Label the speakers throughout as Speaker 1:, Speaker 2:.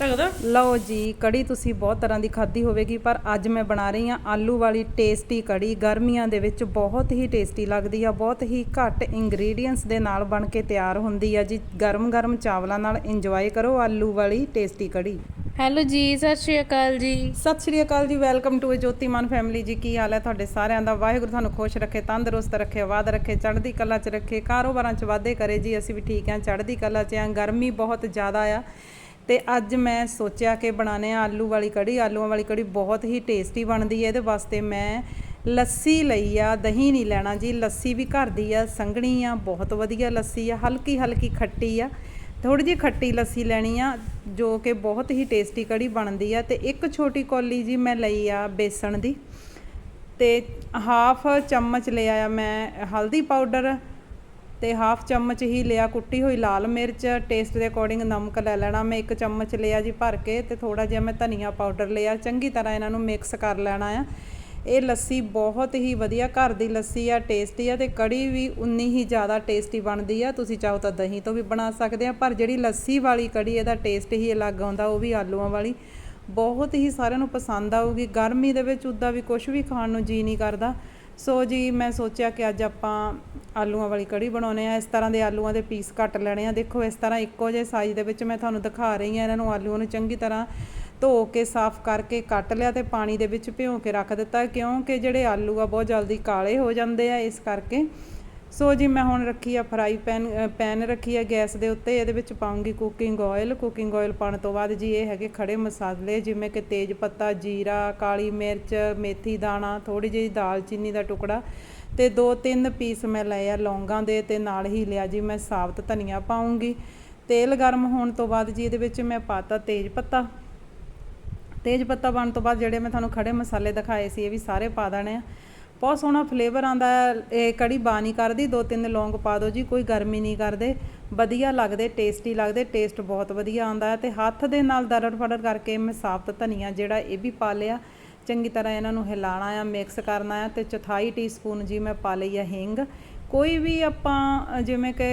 Speaker 1: ਲੱਗਦਾ
Speaker 2: ਲਓ ਜੀ ਕੜੀ ਤੁਸੀਂ ਬਹੁਤ ਤਰ੍ਹਾਂ ਦੀ ਖਾਧੀ ਹੋਵੇਗੀ ਪਰ ਅੱਜ ਮੈਂ ਬਣਾ ਰਹੀ ਹਾਂ ਆਲੂ ਵਾਲੀ ਟੇਸਟੀ ਕੜੀ। ਗਰਮੀਆਂ ਦੇ ਵਿੱਚ ਬਹੁਤ ਹੀ ਟੇਸਟੀ ਲੱਗਦੀ ਆ ਬਹੁਤ ਹੀ ਘੱਟ ਇੰਗਰੀਡੀਅੰਟਸ ਦੇ ਨਾਲ ਬਣ ਕੇ ਤਿਆਰ ਹੁੰਦੀ ਆ ਜੀ। ਗਰਮ-ਗਰਮ ਚਾਵਲਾਂ ਨਾਲ ਇੰਜੋਏ ਕਰੋ ਆਲੂ ਵਾਲੀ ਟੇਸਟੀ ਕੜੀ।
Speaker 1: ਹੈਲੋ ਜੀ ਸਤਿ ਸ਼੍ਰੀ ਅਕਾਲ ਜੀ।
Speaker 2: ਸਤਿ ਸ਼੍ਰੀ ਅਕਾਲ ਜੀ ਵੈਲਕਮ ਟੂ ਜੋਤੀਮਨ ਫੈਮਿਲੀ ਜੀ। ਕੀ ਹਾਲ ਹੈ ਤੁਹਾਡੇ ਸਾਰਿਆਂ ਦਾ? ਵਾਹਿਗੁਰੂ ਤੁਹਾਨੂੰ ਖੁਸ਼ ਰੱਖੇ ਤੰਦਰੁਸਤ ਰੱਖੇ ਆਬਾਦ ਰੱਖੇ ਚੜ੍ਹਦੀ ਕਲਾ 'ਚ ਰੱਖੇ। ਕਾਰੋਬਾਰਾਂ 'ਚ ਵਾਧੇ ਕਰੇ ਜੀ ਅਸੀਂ ਵੀ ਠੀਕ ਹਾਂ ਚੜ੍ਹਦੀ ਕਲਾ 'ਚ ਹਾਂ। ਗਰਮੀ ਬਹੁਤ ਜ਼ਿਆਦਾ ਆ। ਤੇ ਅੱਜ ਮੈਂ ਸੋਚਿਆ ਕਿ ਬਣਾਣੇ ਆ ਆਲੂ ਵਾਲੀ ਕੜੀ। ਆਲੂਆਂ ਵਾਲੀ ਕੜੀ ਬਹੁਤ ਹੀ ਟੇਸਟੀ ਬਣਦੀ ਹੈ, ਇਹਦੇ ਵਾਸਤੇ ਮੈਂ ਲੱਸੀ ਲਈ ਆ, ਦਹੀਂ ਨਹੀਂ ਲੈਣਾ ਜੀ। ਲੱਸੀ ਵੀ ਘਰ ਦੀ ਆ, ਸੰਘਣੀ ਆ, ਬਹੁਤ ਵਧੀਆ ਲੱਸੀ ਆ ਹਲਕੀ ਹਲਕੀ ਖੱਟੀ ਆ। ਥੋੜੀ ਜਿਹੀ ਖੱਟੀ ਲੱਸੀ ਲੈਣੀ ਆ, ਜੋ ਕਿ ਬਹੁਤ ਹੀ ਟੇਸਟੀ ਕੜੀ ਬਣਦੀ ਆ। ਤੇ ਇੱਕ ਛੋਟੀ ਕੌਲੀ ਜੀ ਮੈਂ ਲਈ ਆ ਬੇਸਣ ਦੀ। ਤੇ ਹਾਫ ਚਮਚ ਲਿਆ ਆ ਮੈਂ ਹਲਦੀ ਪਾਊਡਰ ਤੇ ਹਾਫ ਚਮਚ ਹੀ ਲਿਆ ਕੁੱਟੀ ਹੋਈ ਲਾਲ ਮਿਰਚ ਟੇਸਟ ਦੇ ਅਕੋਰਡਿੰਗ ਨਮਕ ਲੈ ਲੈਣਾ। ਮੈਂ ਇੱਕ ਚਮਚ ਲਿਆ ਜੀ ਭਰ ਕੇ ਤੇ ਥੋੜਾ ਜਿਹਾ ਮੈਂ ਧਨੀਆ ਪਾਊਡਰ ਲਿਆ। ਚੰਗੀ ਤਰ੍ਹਾਂ ਇਹਨਾਂ ਨੂੰ ਮਿਕਸ ਕਰ ਲੈਣਾ ਆ। ਇਹ ਲੱਸੀ ਬਹੁਤ ਹੀ ਵਧੀਆ, ਘਰ ਦੀ ਲੱਸੀ ਆ ਟੇਸਟੀ ਆ ਤੇ ਕੜੀ ਵੀ ਉਨੀ ਹੀ ਜ਼ਿਆਦਾ ਟੇਸਟੀ ਬਣਦੀ ਆ। ਤੁਸੀਂ ਚਾਹੋ ਤਾਂ ਦਹੀਂ ਤੋਂ ਵੀ ਬਣਾ ਸਕਦੇ ਆ, ਪਰ ਜਿਹੜੀ ਲੱਸੀ ਵਾਲੀ ਕੜੀ, ਇਹਦਾ ਟੇਸਟ ਹੀ ਅਲੱਗ ਆਉਂਦਾ, ਉਹ ਵੀ ਆਲੂਆਂ ਵਾਲੀ। ਬਹੁਤ ਹੀ ਸਾਰਿਆਂ ਨੂੰ ਪਸੰਦ ਆਊਗੀ। ਗਰਮੀ ਦੇ ਵਿੱਚ ਉੱਦਾਂ ਵੀ ਕੁਝ ਵੀ ਖਾਣ ਨੂੰ ਜੀ ਨਹੀਂ ਕਰਦਾ। ਸੋ ਜੀ, ਮੈਂ ਸੋਚਿਆ ਕਿ ਅੱਜ ਆਪਾਂ ਆਲੂਆਂ ਵਾਲੀ ਕੜੀ ਬਣਾਉਨੇ ਆ ਇਸ ਤਰ੍ਹਾਂ ਦੇ ਆਲੂਆਂ ਦੇ ਪੀਸ ਕੱਟ ਲੈਣੇ ਆ। ਦੇਖੋ, ਇਸ ਤਰ੍ਹਾਂ ਇੱਕੋ ਜਿਹੇ ਸਾਈਜ਼ ਦੇ ਵਿੱਚ ਮੈਂ ਤੁਹਾਨੂੰ ਦਿਖਾ ਰਹੀ ਆ ਇਹਨਾਂ ਨੂੰ ਆਲੂਆਂ ਨੂੰ ਚੰਗੀ ਤਰ੍ਹਾਂ ਧੋ ਕੇ, ਸਾਫ਼ ਕਰਕੇ ਕੱਟ ਲਿਆ ਤੇ ਪਾਣੀ ਦੇ ਵਿੱਚ ਭਿਓ ਕੇ ਰੱਖ ਦਿੱਤਾ। ਕਿਉਂਕਿ ਜਿਹੜੇ ਆਲੂ ਆ, ਬਹੁਤ ਜਲਦੀ ਕਾਲੇ ਹੋ ਜਾਂਦੇ ਆ। ਇਸ ਕਰਕੇ ਸੋ ਜੀ ਮੈਂ ਹੁਣ ਰੱਖੀ ਆ ਫਰਾਈ ਪੈਨ ਪੈਨ ਰੱਖੀ ਆ ਗੈਸ ਦੇ ਉੱਤੇ, ਇਹਦੇ ਵਿੱਚ ਪਾਉਂਗੀ ਕੁਕਿੰਗ ਆਇਲ ਕੁਕਿੰਗ ਆਇਲ ਪਾਉਣ ਤੋਂ ਬਾਅਦ ਜੀ ਇਹ ਹੈਗੇ ਖੜੇ ਮਸਾਲੇ, ਜਿਵੇਂ ਕਿ ਤੇਜ ਪੱਤਾ, ਜੀਰਾ, ਕਾਲੀ ਮਿਰਚ, ਮੇਥੀ ਦਾਣਾ ਥੋੜੀ ਜਿਹੀ ਦਾਲਚੀਨੀ ਦਾ ਟੁਕੜਾ ਤੇ ਦੋ ਤਿੰਨ ਪੀਸ ਮੈਂ ਲਏ ਆ ਲੌਂਗਾਂ ਦੇ ਤੇ ਨਾਲ ਹੀ ਲਿਆ ਜੀ ਮੈਂ ਸਾਬਤ ਧਨੀਆ ਪਾਉਂਗੀ। ਤੇਲ ਗਰਮ ਹੋਣ ਤੋਂ ਬਾਅਦ ਜੀ ਇਹਦੇ ਵਿੱਚ ਮੈਂ ਪਾਤਾ ਤੇਜ ਪੱਤਾ। ਤੇਜ ਪੱਤਾ ਪਾਉਣ ਤੋਂ ਬਾਅਦ ਜਿਹੜੇ ਮੈਂ ਤੁਹਾਨੂੰ ਖੜੇ ਮਸਾਲੇ ਦਿਖਾਏ ਸੀ, ਇਹ ਵੀ ਸਾਰੇ ਪਾ ਦੇਣੇ ਆ। ਬਹੁਤ ਸੋਹਣਾ ਫਲੇਵਰ ਆਂਦਾ ਇਹ ਕੜੀ ਬਾ ਨਹੀਂ ਕਰਦੀ, ਦੋ ਤਿੰਨ ਲੌਂਗ ਪਾ ਦਿਓ ਜੀ, ਕੋਈ ਗਰਮੀ ਨਹੀਂ ਕਰਦੇ। ਵਧੀਆ ਲੱਗਦੇ ਟੇਸਟੀ ਲੱਗਦੇ ਟੇਸਟ ਬਹੁਤ ਵਧੀਆ ਆਂਦਾ ਤੇ ਹੱਥ ਦੇ ਨਾਲ ਦਰੜ ਫੜੜ ਕਰਕੇ ਮੈਂ ਸਾਫ਼ਤ ਧਨੀਆ ਜਿਹੜਾ ਇਹ ਵੀ ਪਾ ਲਿਆ। ਚੰਗੀ ਤਰ੍ਹਾਂ ਇਹਨਾਂ ਨੂੰ ਹਿਲਾਣਾ ਆ ਮਿਕਸ ਕਰਨਾ ਆ ਤੇ ਚੌਥਾਈ ਟੀਸਪੂਨ ਜੀ ਮੈਂ ਪਾ ਲਈ ਆ ਹਿੰਗ। ਕੋਈ ਵੀ ਆਪਾਂ ਜਿਵੇਂ ਕਿ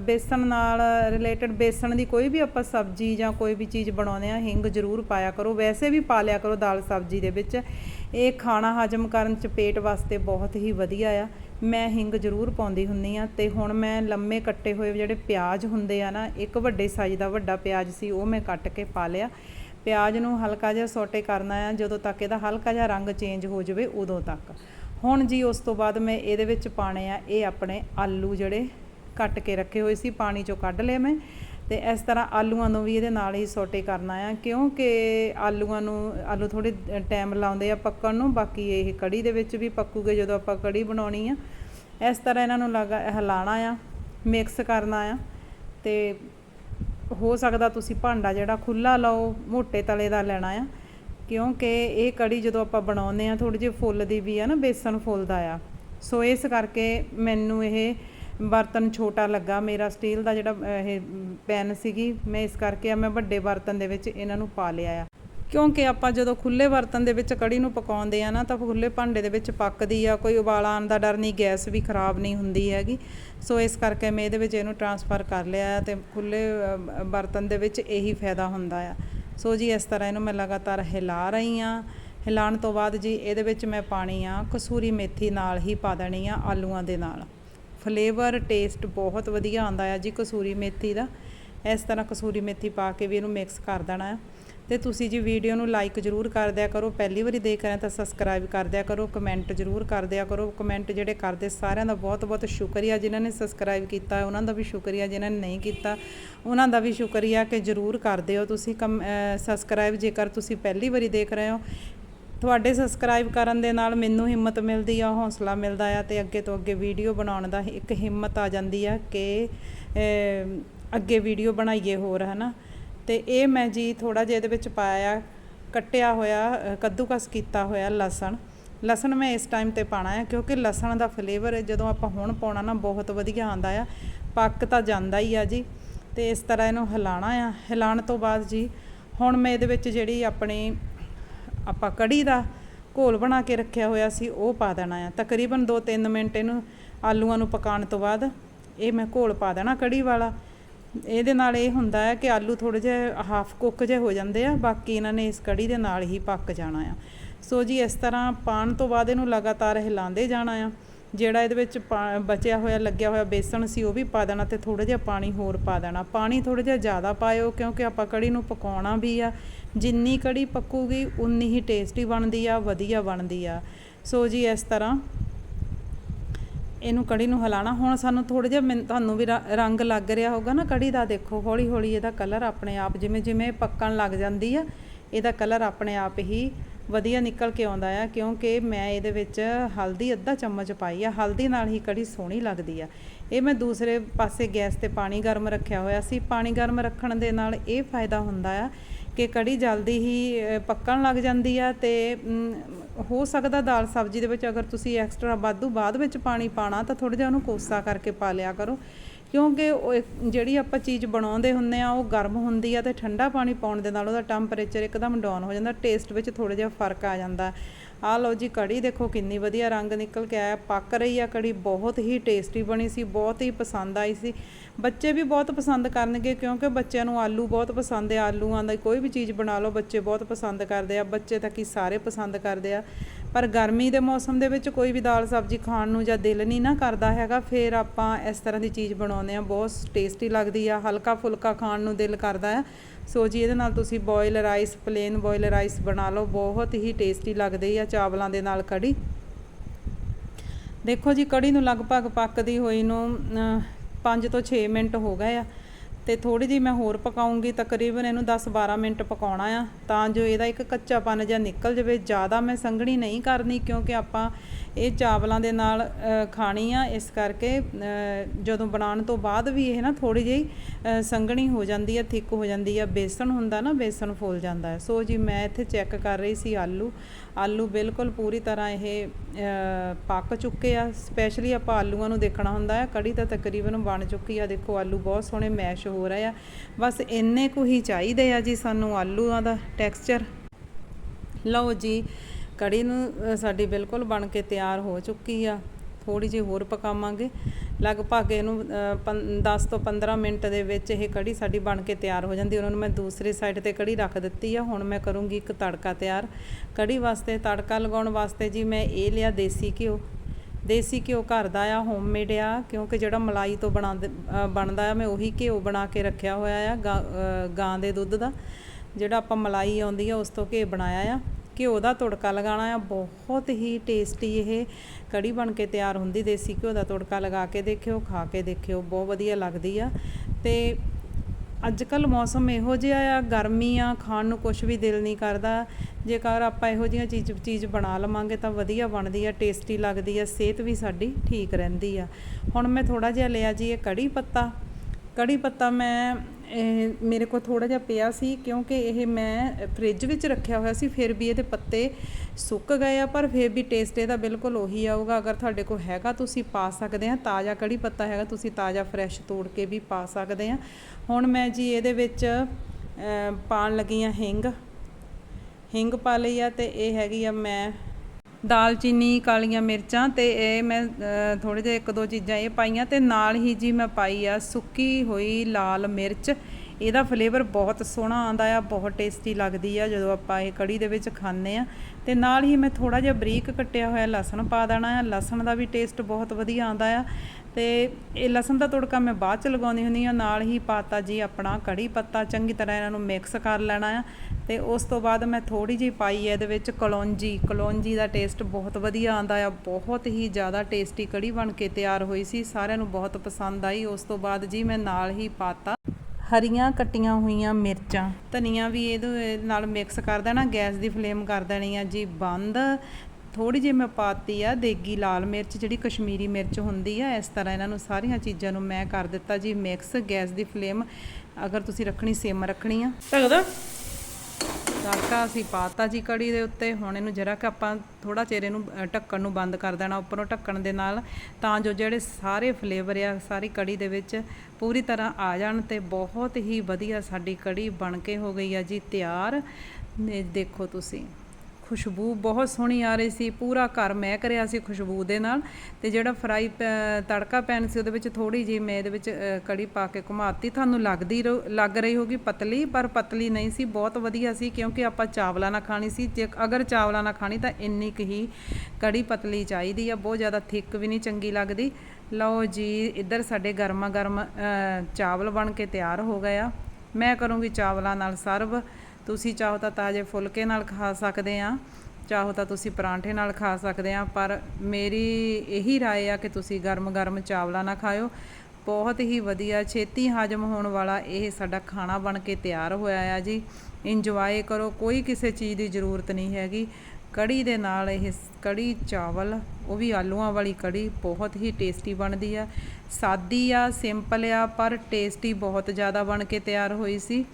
Speaker 2: ਬੇਸਣ ਨਾਲ ਰਿਲੇਟਡ ਬੇਸਣ ਦੀ ਕੋਈ ਵੀ ਆਪਾਂ ਸਬਜ਼ੀ ਜਾਂ ਕੋਈ ਵੀ ਚੀਜ਼ ਬਣਾਉਂਦੇ ਆ ਹਿੰਗ ਜ਼ਰੂਰ ਪਾਇਆ ਕਰੋ। ਵੈਸੇ ਵੀ ਪਾ ਲਿਆ ਕਰੋ ਦਾਲ ਸਬਜ਼ੀ ਦੇ ਵਿੱਚ। ਇਹ ਖਾਣਾ ਹਜਮ ਕਰਨ ਚ ਪੇਟ ਵਾਸਤੇ ਬਹੁਤ ਹੀ ਵਧੀਆ ਆ। ਮੈਂ ਹਿੰਗ ਜ਼ਰੂਰ ਪਾਉਂਦੀ ਹੁੰਨੀ ਆ ਤੇ ਹੁਣ ਮੈਂ ਲੰਮੇ ਕੱਟੇ ਹੋਏ ਜਿਹੜੇ ਪਿਆਜ਼ ਹੁੰਦੇ ਆ ਨਾ, ਇੱਕ ਵੱਡੇ ਸਾਈਜ਼ ਦਾ ਵੱਡਾ ਪਿਆਜ਼ ਸੀ, ਉਹ ਮੈਂ ਕੱਟ ਕੇ ਪਾ ਲਿਆ। ਪਿਆਜ਼ ਨੂੰ ਹਲਕਾ ਜਿਹਾ ਸੋਟੇ ਕਰਨਾ ਆ, ਜਦੋਂ ਤੱਕ ਇਹਦਾ ਹਲਕਾ ਜਿਹਾ ਰੰਗ ਚੇਂਜ ਹੋ ਜਾਵੇ ਉਦੋਂ ਤੱਕ। ਹੁਣ ਜੀ ਉਸ ਤੋਂ ਬਾਅਦ ਮੈਂ ਇਹਦੇ ਵਿੱਚ ਪਾਣੇ ਆ ਇਹ ਆਪਣੇ ਆਲੂ ਜਿਹੜੇ ਕੱਟ ਕੇ ਰੱਖੇ ਹੋਏ ਸੀ, ਪਾਣੀ ਚੋਂ ਕੱਢ ਲਏ ਮੈਂ ਤੇ ਇਸ ਤਰ੍ਹਾਂ ਆਲੂਆਂ ਨੂੰ ਵੀ ਇਹਦੇ ਨਾਲ ਹੀ ਸੋਟੇ ਕਰਨਾ ਆ, ਕਿਉਂਕਿ ਆਲੂਆਂ ਨੂੰ, ਆਲੂ ਥੋੜੇ ਟਾਈਮ ਲਾਉਂਦੇ ਆ ਪੱਕਣ ਨੂੰ, ਬਾਕੀ ਇਹ ਕੜੀ ਦੇ ਵਿੱਚ ਵੀ ਪੱਕੂਗੇ ਜਦੋਂ ਆਪਾਂ ਕੜੀ ਬਣਾਉਣੀ ਆ। ਇਸ ਤਰ੍ਹਾਂ ਇਹਨਾਂ ਨੂੰ ਲਗਾ, ਹਿਲਾਣਾ ਆ, ਮਿਕਸ ਕਰਨਾ ਆ ਤੇ ਹੋ ਸਕਦਾ ਤੁਸੀਂ ਭਾਂਡਾ ਜਿਹੜਾ ਖੁੱਲਾ ਲਓ, ਮੋਟੇ ਤਲੇ ਦਾ ਲੈਣਾ ਆ। ਕਿਉਂਕਿ ਇਹ ਕੜੀ ਜਦੋਂ ਆਪਾਂ ਬਣਾਉਂਦੇ ਆ ਥੋੜੀ ਜਿਹੀ ਫੁੱਲ ਦੀ ਵੀ ਆ ਨਾ ਬੇਸਣ ਫੁੱਲਦਾ ਆ। ਸੋ ਇਸ ਕਰਕੇ ਮੈਨੂੰ ਇਹ ਬਰਤਨ ਛੋਟਾ ਲੱਗਾ। ਮੇਰਾ ਸਟੀਲ ਦਾ ਜਿਹੜਾ ਇਹ ਪੈਨ ਸੀਗੀ, ਮੈਂ ਇਸ ਕਰਕੇ ਆ, ਮੈਂ ਵੱਡੇ ਬਰਤਨ ਦੇ ਵਿੱਚ ਇਹਨਾਂ ਨੂੰ ਪਾ ਲਿਆ ਆ। ਕਿਉਂਕਿ ਆਪਾਂ ਜਦੋਂ ਖੁੱਲੇ ਬਰਤਨ ਦੇ ਵਿੱਚ ਕੜੀ ਨੂੰ ਪਕਾਉਂਦੇ ਆ ਨਾ, ਤਾਂ ਖੁੱਲੇ ਭਾਂਡੇ ਦੇ ਵਿੱਚ ਪੱਕਦੀ ਆ, ਕੋਈ ਉਬਾਲ ਆਉਣ ਦਾ ਡਰ ਨਹੀਂ, ਗੈਸ ਵੀ ਖਰਾਬ ਨਹੀਂ ਹੁੰਦੀ ਹੈਗੀ। ਸੋ ਇਸ ਕਰਕੇ ਮੈਂ ਇਹਦੇ ਵਿੱਚ ਇਹਨੂੰ ਟਰਾਂਸਫਰ ਕਰ ਲਿਆ ਤੇ ਖੁੱਲੇ ਬਰਤਨ ਦੇ ਵਿੱਚ ਇਹੀ ਫਾਇਦਾ ਹੁੰਦਾ ਆ। ਸੋ ਜੀ, ਇਸ ਤਰ੍ਹਾਂ ਇਹਨੂੰ ਮੈਂ ਲਗਾਤਾਰ ਹਿਲਾ ਰਹੀ ਆ ਹਿਲਾਉਣ ਤੋਂ ਬਾਅਦ ਜੀ, ਇਹਦੇ ਵਿੱਚ ਮੈਂ ਪਾਣੀ ਆ, ਕਸੂਰੀ ਮੇਥੀ ਨਾਲ ਹੀ ਪਾ ਦੇਣੀ ਆ, ਆਲੂਆਂ ਦੇ ਨਾਲ। ਫਲੇਵਰ ਟੇਸਟ ਬਹੁਤ ਵਧੀਆ ਆਉਂਦਾ ਆ ਜੀ ਕਸੂਰੀ ਮੇਥੀ ਦਾ। ਇਸ ਤਰ੍ਹਾਂ ਕਸੂਰੀ ਮੇਥੀ ਪਾ ਕੇ ਵੀ ਇਹਨੂੰ ਮਿਕਸ ਕਰ ਦੇਣਾ ਆ। ਤੇ ਤੁਸੀਂ ਜੀ ਵੀਡੀਓ ਨੂੰ ਲਾਈਕ ਜ਼ਰੂਰ ਕਰ ਦਿਆ ਕਰੋ। ਪਹਿਲੀ ਵਾਰੀ ਦੇਖ ਰਹੇ ਤਾਂ ਸਬਸਕ੍ਰਾਈਬ ਕਰ ਦਿਆ ਕਰੋ ਕਮੈਂਟ ਜ਼ਰੂਰ ਕਰ ਦਿਆ ਕਰੋ। ਕਮੈਂਟ ਜਿਹੜੇ ਕਰਦੇ ਸਾਰਿਆਂ ਦਾ ਬਹੁਤ ਬਹੁਤ ਸ਼ੁਕਰੀਆ ਜਿਨ੍ਹਾਂ ਨੇ ਸਬਸਕ੍ਰਾਈਬ ਕੀਤਾ, ਉਹਨਾਂ ਦਾ ਵੀ ਸ਼ੁਕਰੀਆ ਜਿਨ੍ਹਾਂ ਨੇ ਨਹੀਂ ਕੀਤਾ। ਉਹਨਾਂ ਦਾ ਵੀ ਸ਼ੁਕਰੀਆ ਕਿ ਜ਼ਰੂਰ ਕਰ ਦਿਓ ਤੁਸੀਂ ਸਬਸਕ੍ਰਾਈਬ ਜੇਕਰ ਤੁਸੀਂ ਪਹਿਲੀ ਵਾਰੀ ਦੇਖ ਰਹੇ ਹੋ, ਤੁਹਾਡੇ ਸਬਸਕ੍ਰਾਈਬ ਕਰਨ ਦੇ ਨਾਲ ਮੈਨੂੰ ਹਿੰਮਤ ਮਿਲਦੀ ਆ, ਹੌਸਲਾ ਮਿਲਦਾ ਆ ਤੇ ਅੱਗੇ ਤੋਂ ਅੱਗੇ ਵੀਡੀਓ ਬਣਾਉਣ ਦਾ ਇੱਕ ਹਿੰਮਤ ਆ ਜਾਂਦੀ ਆ ਕਿ ਅੱਗੇ ਵੀਡੀਓ ਬਣਾਈਏ ਹੋਰ, ਹਨਾ? ਤੇ ਇਹ ਮੈਂ ਜੀ ਥੋੜਾ ਜਿਹਾ ਇਹਦੇ ਵਿੱਚ ਪਾਇਆ, ਕੱਟਿਆ ਹੋਇਆ ਕੱਦੂਕਸ ਕੀਤਾ ਹੋਇਆ ਲਸਣ। ਲਸਣ ਮੈਂ ਇਸ ਟਾਈਮ ਤੇ ਪਾਣਾ ਹੈ ਕਿਉਂਕਿ ਲਸਣ ਦਾ ਫਲੇਵਰ ਜਦੋਂ ਆਪਾਂ ਹੁਣ ਪਾਉਣਾ ਨਾ ਬਹੁਤ ਵਧੀਆ ਆਂਦਾ ਆ, ਪੱਕ ਤਾਂ ਜਾਂਦਾ ਹੀ ਆ ਜੀ। ਤੇ ਇਸ ਤਰ੍ਹਾਂ ਇਹਨੂੰ ਹਿਲਾਣਾ ਆ। ਹਿਲਾਣ ਤੋਂ ਬਾਅਦ ਜੀ, ਹੁਣ ਮੈਂ ਇਹਦੇ ਵਿੱਚ ਜਿਹੜੀ ਆਪਣੀ, ਆਪਾਂ ਕੜੀ ਦਾ ਘੋਲ ਬਣਾ ਕੇ ਰੱਖਿਆ ਹੋਇਆ ਸੀ, ਉਹ ਪਾ ਦੇਣਾ ਆ। ਤਕਰੀਬਨ 2-3 ਮਿੰਟ ਇਹਨੂੰ ਆਲੂਆਂ ਨੂੰ ਪਕਾਉਣ ਤੋਂ ਬਾਅਦ ਇਹ ਮੈਂ ਘੋਲ ਪਾ ਦੇਣਾ ਕੜੀ ਵਾਲਾ। ਇਹਦੇ ਨਾਲ ਇਹ ਹੁੰਦਾ ਹੈ ਕਿ ਆਲੂ ਥੋੜੇ ਜਿਹੇ ਹਾਫ ਕੁੱਕ ਜਿਹੇ ਹੋ ਜਾਂਦੇ ਆ, ਬਾਕੀ ਇਹਨਾਂ ਨੇ ਇਸ ਕੜੀ ਦੇ ਨਾਲ ਹੀ ਪੱਕ ਜਾਣਾ ਆ। ਸੋ ਜੀ, ਇਸ ਤਰ੍ਹਾਂ ਪਾਣ ਤੋਂ ਬਾਅਦ ਇਹਨੂੰ ਲਗਾਤਾਰ ਹਿਲਾਉਂਦੇ ਜਾਣਾ ਆ। ਜਿਹੜਾ ਇਹਦੇ ਵਿੱਚ ਪਾ- ਬਚਿਆ ਹੋਇਆ, ਲੱਗਿਆ ਹੋਇਆ ਬੇਸਣ ਸੀ, ਉਹ ਵੀ ਪਾ ਦੇਣਾ ਤੇ ਥੋੜਾ ਜਿਹਾ ਪਾਣੀ ਹੋਰ ਪਾ ਦੇਣਾ। ਪਾਣੀ ਥੋੜਾ ਜਿਹਾ ਜ਼ਿਆਦਾ ਪਾਇਓ, ਕਿਉਂਕਿ ਆਪਾਂ ਕੜੀ ਨੂੰ ਪਕਾਉਣਾ ਵੀ ਆ। ਜਿੰਨੀ ਕੜੀ ਪੱਕੂਗੀ, ਉਨੀ ਹੀ ਟੇਸਟੀ ਬਣਦੀ ਆ, ਵਧੀਆ ਬਣਦੀ ਆ। ਸੋ ਜੀ, ਇਸ ਤਰ੍ਹਾਂ ਇਹਨੂੰ ਕੜੀ ਨੂੰ ਹਿਲਾਣਾ ਹੁਣ ਸਾਨੂੰ ਥੋੜਾ ਜਿਹਾ ਮੈਨ- ਤੁਹਾਨੂੰ ਵੀ ਰੰਗ ਲੱਗ ਰਿਹਾ ਹੋਗਾ ਨਾ ਕੜੀ ਦਾ। ਦੇਖੋ ਹੌਲੀ ਹੌਲੀ ਇਹਦਾ ਕਲਰ ਆਪਣੇ ਆਪ ਜਿਵੇਂ ਜਿਵੇਂ ਪੱਕਣ ਲੱਗ ਜਾਂਦੀ ਆ, ਇਹਦਾ ਕਲਰ ਆਪਣੇ ਆਪ ਹੀ ਵਧੀਆ ਨਿਕਲ ਕੇ ਆਉਂਦਾ ਆ, ਕਿਉਂਕਿ ਮੈਂ ਇਹਦੇ ਵਿੱਚ ਹਲਦੀ ਅੱਧਾ ਚਮਚ ਪਾਈ ਆ। ਹਲਦੀ ਨਾਲ ਹੀ ਕੜੀ ਸੋਹਣੀ ਲੱਗਦੀ ਆ। ਇਹ ਮੈਂ ਦੂਸਰੇ ਪਾਸੇ ਗੈਸ ਤੇ ਪਾਣੀ ਗਰਮ ਰੱਖਿਆ ਹੋਇਆ ਸੀ। ਪਾਣੀ ਗਰਮ ਰੱਖਣ ਦੇ ਨਾਲ ਇਹ ਫਾਇਦਾ ਹੁੰਦਾ ਆ ਕਿ ਕੜੀ ਜਲਦੀ ਹੀ ਪੱਕਣ ਲੱਗ ਜਾਂਦੀ ਆ ਤੇ ਹੋ ਸਕਦਾ ਦਾਲ ਸਬਜ਼ੀ ਦੇ ਵਿੱਚ ਅਗਰ ਤੁਸੀਂ ਐਕਸਟਰਾ ਵਾਧੂ ਬਾਅਦ ਵਿੱਚ ਪਾਣੀ ਪਾਣਾ ਤਾਂ ਥੋੜਾ ਜਿਹਾ ਉਹਨੂੰ ਕੋਸਾ ਕਰਕੇ ਪਾ ਲਿਆ ਕਰੋ। ਕਿਉਂਕਿ ਉਹ ਜਿਹੜੀ ਆਪਾਂ ਚੀਜ਼ ਬਣਾਉਂਦੇ ਹੁੰਦੇ ਆ, ਉਹ ਗਰਮ ਹੁੰਦੀ ਆ ਤੇ ਠੰਡਾ ਪਾਣੀ ਪਾਉਣ ਦੇ ਨਾਲ ਉਹਦਾ ਟੈਂਪਰੇਚਰ ਇੱਕਦਮ ਡਾਊਨ ਹੋ ਜਾਂਦਾ ਟੇਸਟ ਵਿੱਚ ਥੋੜਾ ਜਿਹਾ ਫ਼ਰਕ ਆ ਜਾਂਦਾ। ਆ ਲਓ ਜੀ ਕੜੀ ਦੇਖੋ ਕਿੰਨੀ ਵਧੀਆ ਰੰਗ ਨਿਕਲ ਕੇ ਆਇਆ, ਪੱਕ ਰਹੀ ਆ ਕੜੀ ਬਹੁਤ ਹੀ ਟੇਸਟੀ ਬਣੀ ਸੀ, ਬਹੁਤ ਹੀ ਪਸੰਦ ਆਈ ਸੀ। ਬੱਚੇ ਵੀ ਬਹੁਤ ਪਸੰਦ ਕਰਨਗੇ ਕਿਉਂਕਿ ਬੱਚਿਆਂ ਨੂੰ ਆਲੂ ਬਹੁਤ ਪਸੰਦ ਆ, ਆਲੂਆਂ ਦਾ ਕੋਈ ਵੀ ਚੀਜ਼ ਬਣਾ ਲਓ, ਬੱਚੇ ਬਹੁਤ ਪਸੰਦ ਕਰਦੇ ਆ, ਬੱਚੇ ਤਾਂ ਕੀ ਸਾਰੇ ਪਸੰਦ ਕਰਦੇ ਆ। ਪਰ ਗਰਮੀ ਦੇ ਮੌਸਮ ਦੇ ਵਿੱਚ ਕੋਈ ਵੀ ਦਾਲ ਸਬਜ਼ੀ ਖਾਣ ਨੂੰ ਜਾਂ ਦਿਲ ਨਹੀਂ ਨਾ ਕਰਦਾ ਹੈਗਾ, ਫਿਰ ਆਪਾਂ ਇਸ ਤਰ੍ਹਾਂ ਦੀ ਚੀਜ਼ ਬਣਾਉਂਦੇ ਆ ਬਹੁਤ ਟੇਸਟੀ ਲੱਗਦੀ ਆ, ਹਲਕਾ ਫੁਲਕਾ ਖਾਣ ਨੂੰ ਦਿਲ ਕਰਦਾ ਆ। ਸੋ ਜੀ, ਇਹਦੇ ਨਾਲ ਤੁਸੀਂ boil rice plain boil rice ਬਣਾ ਲਓ, ਬਹੁਤ ਹੀ ਟੇਸਟੀ ਲੱਗਦੀ ਆ ਚਾਵਲਾਂ ਦੇ ਨਾਲ ਕੜੀ। ਦੇਖੋ ਜੀ, ਕੜੀ ਨੂੰ ਲਗਭਗ ਪੱਕਦੀ ਹੋਈ ਨੂੰ 5 ਤੋਂ 6 ਮਿੰਟ ਹੋ ਗਏ ਆ। ਤੇ ਥੋੜੀ ਜਿਹੀ ਮੈਂ ਹੋਰ ਪਕਾਉਂਗੀ, ਤਕਰੀਬਨ ਇਹਨੂੰ 10-12 ਮਿੰਟ ਪਕਾਉਣਾ ਆ। ਤਾਂ ਜੋ ਇਹਦਾ ਇੱਕ ਕੱਚਾਪਨ ਜਿਹਾ ਨਿਕਲ ਜਾਵੇ, ਜ਼ਿਆਦਾ ਮੈਂ ਸੰਘਣੀ ਨਹੀਂ ਕਰਨੀ ਕਿਉਂਕਿ ਆਪਾਂ ਇਹ ਚਾਵਲਾਂ ਦੇ ਨਾਲ ਖਾਣੀ ਆ। ਇਸ ਕਰਕੇ ਜਦੋਂ ਬਣਾਉਣ ਤੋਂ ਬਾਅਦ ਵੀ ਇਹ ਨਾ ਥੋੜੀ ਜਿਹੀ ਸੰਘਣੀ ਹੋ ਜਾਂਦੀ ਆ, ਥਿੱਕ ਹੋ ਜਾਂਦੀ ਆ, ਬੇਸਣ ਹੁੰਦਾ ਨਾ, ਬੇਸਣ ਫੁੱਲ ਜਾਂਦਾ ਹੈ। ਸੋ ਜੀ, ਮੈਂ ਇੱਥੇ ਚੈੱਕ ਕਰ ਰਹੀ ਸੀ ਆਲੂ। ਆਲੂ ਬਿਲਕੁਲ ਪੂਰੀ ਤਰ੍ਹਾਂ ਇਹ ਪੱਕ ਚੁੱਕੇ ਆ। ਸਪੈਸ਼ਲੀ ਆਪਾਂ ਆਲੂਆਂ ਨੂੰ ਦੇਖਣਾ ਹੁੰਦਾ ਹੈ ਕੜੀ ਤਾਂ ਤਕਰੀਬਨ ਬਣ ਚੁੱਕੀ ਆ। ਦੇਖੋ, ਆਲੂ ਬਹੁਤ ਸੋਹਣੇ ਮੈਸ਼ ਹੋ ਰਹੇ ਆ। ਬਸ ਇੰਨੇ ਕੁ ਹੀ ਚਾਹੀਦੇ ਆ ਜੀ ਸਾਨੂੰ ਆਲੂਆਂ ਦਾ ਟੈਕਸਚਰ। ਲਓ ਜੀ ਕੜੀ ਨੂੰ ਸਾਡੀ ਬਿਲਕੁਲ ਬਣ ਕੇ ਤਿਆਰ ਹੋ ਚੁੱਕੀ ਆ। ਥੋੜੀ ਜਿਹੀ ਹੋਰ ਪਕਾਵਾਂਗੇ। ਲਗਭਗ ਇਹਨੂੰ 10 ਤੋਂ 15 ਮਿੰਟ ਦੇ ਵਿੱਚ ਇਹ ਕੜੀ ਸਾਡੀ ਬਣ ਕੇ ਤਿਆਰ ਹੋ ਜਾਂਦੀ। ਉਹਨਾਂ ਨੂੰ ਮੈਂ ਦੂਸਰੀ ਸਾਈਡ ਤੇ ਕੜੀ ਰੱਖ ਦਿੱਤੀ ਆ। ਹੁਣ ਮੈਂ ਕਰੂੰਗੀ ਇੱਕ ਤੜਕਾ ਤਿਆਰ। ਕੜੀ ਵਾਸਤੇ ਤੜਕਾ ਲਗਾਉਣ ਵਾਸਤੇ ਜੀ ਮੈਂ ਇਹ ਲਿਆ ਦੇਸੀ ਘਿਓ। ਦੇਸੀ ਘਿਓ ਘਰ ਦਾ ਆ ਹੋਮਮੇਡ ਆ। ਕਿਉਂਕਿ ਜਿਹੜਾ ਮਲਾਈ ਤੋਂ ਬਣਾਉਂਦੇ ਬਣਦਾ ਆ, ਮੈਂ ਉਹੀ ਘਿਓ ਬਣਾ ਕੇ ਰੱਖਿਆ ਹੋਇਆ ਆ, ਗਾਂ- ਗਾਂ ਦੇ ਦੁੱਧ ਦਾ। ਜਿਹੜਾ ਆਪਾਂ ਮਲਾਈ ਆਉਂਦੀ ਆ, ਉਸ ਤੋਂ ਘੇ ਬਣਾਇਆ ਆ। ਘਿਓ ਦਾ ਤੜਕਾ ਲਗਾਉਣਾ ਆ, ਬਹੁਤ ਹੀ ਟੇਸਟੀ ਇਹ ਕੜੀ ਬਣ ਕੇ ਤਿਆਰ ਹੁੰਦੀ ਦੇਸੀ ਘਿਓ ਦਾ ਤੜਕਾ ਲਗਾ ਕੇ ਦੇਖਿਓ, ਖਾ ਕੇ ਦੇਖਿਓ, ਬਹੁਤ ਵਧੀਆ ਲੱਗਦੀ ਆ। ਤੇ ਅੱਜ ਕੱਲ ਮੌਸਮ ਇਹੋ ਜਿਹਾ ਆ, ਗਰਮੀ ਆ, ਖਾਣ ਨੂੰ ਕੁਝ ਵੀ ਦਿਲ ਨਹੀਂ ਕਰਦਾ। ਜੇਕਰ ਆਪਾਂ ਇਹੋ ਜਿਹੀਆਂ ਚੀਜ਼ ਚੀਜ਼ ਬਣਾ ਲਵਾਂਗੇ ਤਾਂ ਵਧੀਆ ਬਣਦੀ ਆ ਟੇਸਟੀ ਲੱਗਦੀ ਆ, ਸਿਹਤ ਵੀ ਸਾਡੀ ਠੀਕ ਰਹਿੰਦੀ ਆ। ਹੁਣ ਮੈਂ ਥੋੜਾ ਜਿਹਾ ਲਿਆ ਜੀ ਇਹ ਕੜੀ ਪੱਤਾ। ਕੜੀ ਪੱਤਾ ਮੈਂ ਇਹ ਮੇਰੇ ਕੋਲ ਥੋੜਾ ਜਿਹਾ ਪਿਆ ਸੀ ਕਿਉਂਕਿ ਇਹ ਮੈਂ ਫ੍ਰਿਜ ਵਿੱਚ ਰੱਖਿਆ ਹੋਇਆ ਸੀ ਫਿਰ ਵੀ ਇਹਦੇ ਪੱਤੇ ਸੁੱਕ ਗਏ ਆ ਪਰ ਫਿਰ ਵੀ ਟੇਸਟ ਇਹਦਾ ਬਿਲਕੁਲ ਉਹੀ ਆਊਗਾ। ਅਗਰ ਤੁਹਾਡੇ ਕੋਲ ਹੈਗਾ ਤੁਸੀਂ ਪਾ ਸਕਦੇ ਆ। ਤਾਜ਼ਾ ਕੜੀ ਪੱਤਾ ਹੈਗਾ ਤੁਸੀਂ ਤਾਜ਼ਾ ਫਰੈਸ਼ ਤੋੜ ਕੇ ਵੀ ਪਾ ਸਕਦੇ ਆ। ਹੁਣ ਮੈਂ ਜੀ ਇਹਦੇ ਵਿੱਚ ਅ, ਪਾਉਣ ਲੱਗੀ ਆ ਹਿੰਗ। ਹਿੰਗ ਪਾ ਲਈ ਆ ਤੇ ਇਹ ਹੈਗੀ ਆ ਮੈਂ ਦਾਲਚੀਨੀ ਕਾਲੀਆਂ ਮਿਰਚਾਂ ਤੇ ਇਹ ਮੈਂ ਥੋੜੇ ਜਿਹੇ ਇੱਕ ਦੋ ਚੀਜ਼ਾਂ ਇਹ ਪਾਈਆਂ ਤੇ ਨਾਲ ਹੀ ਜੀ ਮੈਂ ਪਾਈ ਆ ਸੁੱਕੀ ਹੋਈ ਲਾਲ ਮਿਰਚ। ਇਹਦਾ ਫਲੇਵਰ ਬਹੁਤ ਸੋਹਣਾ ਆਉਂਦਾ ਆ, ਬਹੁਤ ਟੇਸਟੀ ਲੱਗਦੀ ਆ ਜਦੋਂ ਆਪਾਂ ਇਹ ਕੜੀ ਦੇ ਵਿੱਚ ਖਾਂਦੇ ਆ। ਤੇ ਨਾਲ ਹੀ ਮੈਂ ਥੋੜਾ ਜਿਹਾ ਬਰੀਕ ਕੱਟਿਆ ਹੋਇਆ ਲਸਣ ਪਾ ਦੇਣਾ ਆ। ਲਸਣ ਦਾ ਵੀ ਟੇਸਟ ਬਹੁਤ ਵਧੀਆ ਆਉਂਦਾ ਆ। ਤੇ ਇਹ ਲਸਣ ਦਾ ਤੜਕਾ ਮੈਂ ਬਾਅਦ ਚ ਲਗਾਉਂਦੀ ਹੁੰਦੀ ਆ ਨਾਲ ਹੀ ਪਾਤਾ ਜੀ ਆਪਣਾ ਕੜੀ ਪੱਤਾ, ਚੰਗੀ ਤਰ੍ਹਾਂ ਇਹਨਾਂ ਨੂੰ ਮਿਕਸ ਕਰ ਲੈਣਾ ਆ। ਤੇ ਉਸ ਤੋਂ ਬਾਅਦ ਮੈਂ ਥੋੜੀ ਜਿਹੀ ਪਾਈ ਹੈ ਇਹਦੇ ਵਿੱਚ ਕਲੌਂਜੀ। ਕਲੌਂਜੀ ਦਾ ਟੇਸਟ ਬਹੁਤ ਵਧੀਆ ਆਉਂਦਾ ਆ, ਬਹੁਤ ਹੀ ਜ਼ਿਆਦਾ ਟੇਸਟੀ ਕੜੀ ਬਣ ਕੇ ਤਿਆਰ ਹੋਈ ਸੀ, ਸਾਰਿਆਂ ਨੂੰ ਬਹੁਤ ਪਸੰਦ ਆਈ। ਉਸ ਤੋਂ ਬਾਅਦ ਜੀ ਮੈਂ ਨਾਲ ਹੀ ਪਾਤਾ ਹਰੀਆਂ ਕੱਟੀਆਂ ਹੋਈਆਂ ਮਿਰਚਾਂ। ਧਨੀਆ ਵੀ ਇਹਦੇ ਨਾਲ ਮਿਕਸ ਕਰ ਦੇਣਾ, ਗੈਸ ਦੀ ਫਲੇਮ ਕਰ ਦੇਣੀ ਆ ਜੀ, ਬੰਦ। ਥੋੜੀ ਜਿਹੀ ਮੈਂ ਪਾਤੀ ਆ ਦੇਗੀ ਲਾਲ ਮਿਰਚ ਜਿਹੜੀ ਕਸ਼ਮੀਰੀ ਮਿਰਚ ਹੁੰਦੀ ਆ ਇਸ ਤਰ੍ਹਾਂ ਇਹਨਾਂ ਨੂੰ ਸਾਰੀਆਂ ਚੀਜ਼ਾਂ ਨੂੰ ਮੈਂ ਕਰ ਦਿੱਤਾ ਜੀ ਮਿਕਸ ਗੈਸ ਦੀ ਫਲੇਮ। ਅਗਰ ਤੁਸੀਂ ਰੱਖਣੀ ਸਿਮ ਰੱਖਣੀ ਆ।
Speaker 1: ਤਗਦਾ
Speaker 2: ਤੜਕਾ ਅਸੀਂ ਪਾਤਾ ਜੀ ਕੜੀ ਦੇ ਉੱਤੇ ਹੁਣ ਇਹਨੂੰ ਜਰਾ ਕਿ ਆਪਾਂ ਥੋੜਾ ਚਿਰ ਇਹਨੂੰ ਢੱਕਣ ਨੂੰ ਬੰਦ ਕਰ ਦੇਣਾ ਉੱਪਰੋਂ ਢੱਕਣ ਦੇ ਨਾਲ ਤਾਂ ਜੋ ਜਿਹੜੇ ਸਾਰੇ ਫਲੇਵਰ ਆ ਸਾਰੀ ਕੜੀ ਦੇ ਵਿੱਚ ਪੂਰੀ ਤਰ੍ਹਾਂ ਆ ਜਾਣ ਤੇ ਬਹੁਤ ਹੀ ਵਧੀਆ ਸਾਡੀ ਕੜੀ ਬਣ ਕੇ ਹੋ ਗਈ ਆ ਜੀ ਤਿਆਰ। ਦੇਖੋ ਤੁਸੀਂ। ਖੁਸ਼ਬੂ ਬਹੁਤ ਸੋਹਣੀ ਆ ਰਹੀ ਸੀ, ਪੂਰਾ ਘਰ ਮਹਿਕ ਰਿਹਾ ਸੀ ਖੁਸ਼ਬੂ ਦੇ ਨਾਲ ਤੇ ਜਿਹੜਾ ਫਰਾਈ ਪੈ- ਤੜਕਾ ਪੈਨ ਸੀ ਉਹਦੇ ਵਿੱਚ ਥੋੜੀ ਜਿਹੀ ਮੈਂ ਇਹਦੇ ਵਿੱਚ ਕੜੀ ਪਾ ਕੇ ਘੁਮਾਤੀ, ਤੁਹਾਨੂੰ ਲੱਗਦੀ ਰਹੂ- ਲੱਗ ਰਹੀ ਹੋਗੀ ਪਤਲੀ, ਪਰ ਪਤਲੀ ਨਹੀਂ ਸੀ, ਬਹੁਤ ਵਧੀਆ ਸੀ ਕਿਉਂਕਿ ਆਪਾਂ ਚਾਵਲਾਂ ਨਾਲ ਖਾਣੀ ਸੀ, ਜੇ ਅਗਰ ਚਾਵਲਾਂ ਨਾਲ ਖਾਣੀ ਤਾਂ ਇੰਨੀ ਕੁ ਹੀ ਕੜੀ ਪਤਲੀ ਚਾਹੀਦੀ ਆ, ਬਹੁਤ ਜ਼ਿਆਦਾ ਥਿੱਕ ਵੀ ਨਹੀਂ ਚੰਗੀ ਲੱਗਦੀ। ਲਓ ਜੀ, ਇੱਧਰ ਸਾਡੇ ਗਰਮਾ ਗਰਮ ਚਾਵਲ ਬਣ ਕੇ ਤਿਆਰ ਹੋ ਗਏ ਆ। ਮੈਂ ਕਰੂੰਗੀ ਚਾਵਲਾਂ ਨਾਲ ਸਰਵ। ਤੁਸੀਂ ਚਾਹੋ ਤਾਂ ਤਾਜ਼ੇ ਫੁਲਕੇ ਨਾਲ ਖਾ ਸਕਦੇ ਆ, ਚਾਹੋ ਤਾਂ ਤੁਸੀਂ ਪਰਾਂਠੇ ਨਾਲ ਖਾ ਸਕਦੇ ਆ, ਪਰ ਮੇਰੀ ਇਹੀ ਰਾਏ ਆ ਕਿ ਤੁਸੀਂ ਗਰਮ-ਗਰਮ ਚਾਵਲਾ ਨਾ ਖਾਓ ਬਹੁਤ ਹੀ ਵਧੀਆ ਛੇਤੀ ਹਜਮ ਹੋਣ ਵਾਲਾ ਇਹ ਸਾਡਾ ਖਾਣਾ ਬਣ ਕੇ ਤਿਆਰ ਹੋਇਆ ਆ ਜੀ। ਇੰਜੋਏ ਕਰੋ, ਕੋਈ ਕਿਸੇ ਚੀਜ਼ ਦੀ ਜ਼ਰੂਰਤ ਨਹੀਂ ਹੈਗੀ। ਕੜੀ ਦੇ ਨਾਲ ਇਹ ਕੜੀ, ਚਾਵਲ, ਉਹ ਵੀ ਆਲੂਆਂ ਵਾਲੀ ਕੜੀ ਬਹੁਤ ਹੀ ਟੇਸਟੀ ਬਣਦੀ ਆ। ਸਾਦੀ ਆ, ਸਿੰਪਲ ਆ, ਪਰ ਟੇਸਟੀ ਬਹੁਤ ਜ਼ਿਆਦਾ ਬਣ ਕੇ ਤਿਆਰ ਹੋਈ ਸੀ।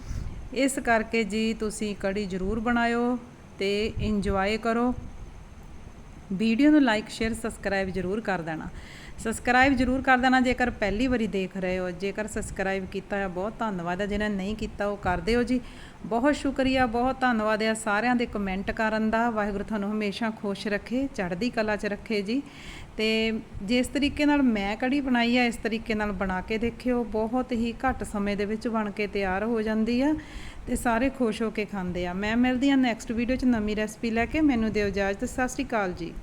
Speaker 2: ਇਸ ਕਰਕੇ ਜੀ ਤੁਸੀਂ ਕੜੀ ਜ਼ਰੂਰ ਬਣਾਇਓ ਤੇ ਇੰਜੋਏ ਕਰੋ। ਵੀਡੀਓ ਨੂੰ ਲਾਈਕ ਸ਼ੇਅਰ ਸਬਸਕ੍ਰਾਈਬ ਜ਼ਰੂਰ ਕਰ ਦੇਣਾ। ਸਬਸਕ੍ਰਾਈਬ ਜ਼ਰੂਰ ਕਰ ਦੇਣਾ, ਜੇਕਰ ਪਹਿਲੀ ਵਾਰੀ ਦੇਖ ਰਹੇ ਹੋ। ਜੇਕਰ ਸਬਸਕ੍ਰਾਈਬ ਕੀਤਾ ਹੈ, ਬਹੁਤ ਧੰਨਵਾਦ ਹੈ। ਜਿਹਨਾਂ ਨਹੀਂ ਕੀਤਾ, ਉਹ ਕਰ ਦਿਓ ਜੀ। ਬਹੁਤ ਸ਼ੁਕਰੀਆ, ਬਹੁਤ ਧੰਨਵਾਦ ਹੈ ਸਾਰਿਆਂ ਦੇ ਕਮੈਂਟ ਕਰਨ ਦਾ। ਵਾਹਿਗੁਰੂ ਤੁਹਾਨੂੰ ਹਮੇਸ਼ਾ ਖੁਸ਼ ਰੱਖੇ, ਚੜ੍ਹਦੀ ਕਲਾ 'ਚ ਰੱਖੇ ਜੀ। ਤੇ ਜਿਸ ਤਰੀਕੇ ਨਾਲ ਮੈਂ ਕੜੀ ਬਣਾਈ ਆ ਇਸ ਤਰੀਕੇ ਨਾਲ ਬਣਾ ਕੇ ਦੇਖਿਓ। ਬਹੁਤ ਹੀ ਘੱਟ ਸਮੇਂ ਦੇ ਵਿੱਚ ਬਣ ਕੇ ਤਿਆਰ ਹੋ ਜਾਂਦੀ ਆ ਤੇ ਸਾਰੇ ਖੁਸ਼ ਹੋ ਕੇ ਖਾਂਦੇ ਆ। ਮੈਂ ਮਿਲਦੀ ਹਾਂ ਨੈਕਸਟ ਵੀਡੀਓ 'ਚ ਨਵੀਂ ਰੈਸਪੀ ਲੈ ਕੇ। ਮੈਨੂੰ ਦਿਓ ਇਜਾਜ਼ਤ। ਸਤਿ ਸ਼੍ਰੀ ਅਕਾਲ ਜੀ।